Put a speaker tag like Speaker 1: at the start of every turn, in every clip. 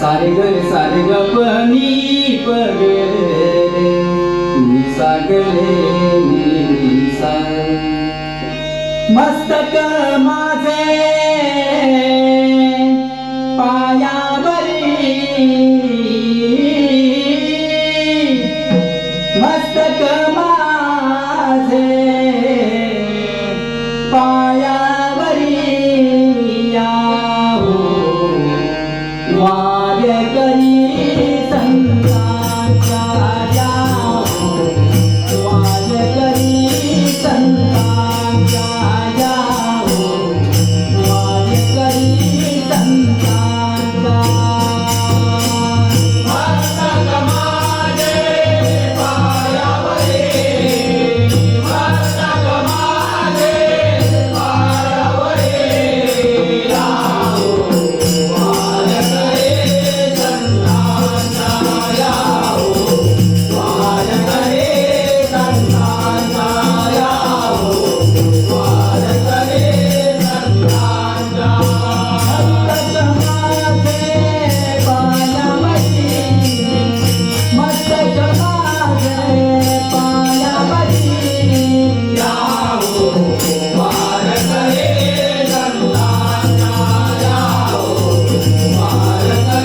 Speaker 1: सारे ग रे सारे ग प नी प ग रे। नि सा ग रे मस्तक माझे पायावरी मस्तक माझे पायावरी याहो वार्य करी Maranatha.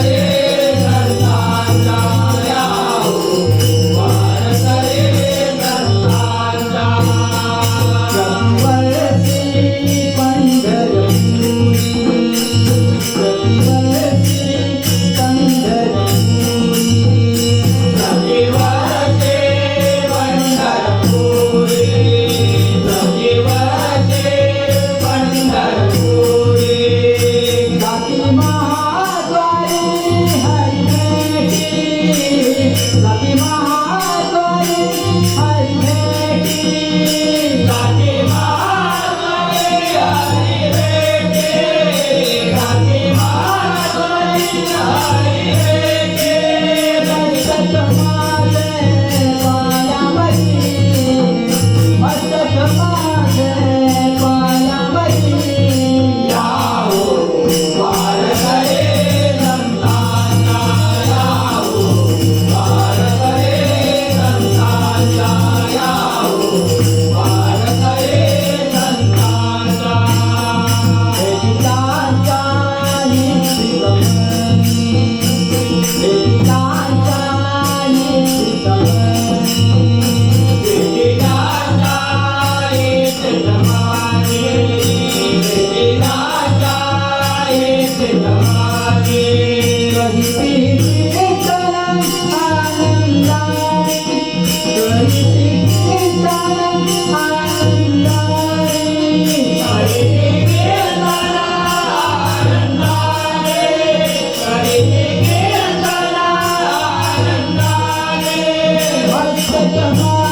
Speaker 1: Radha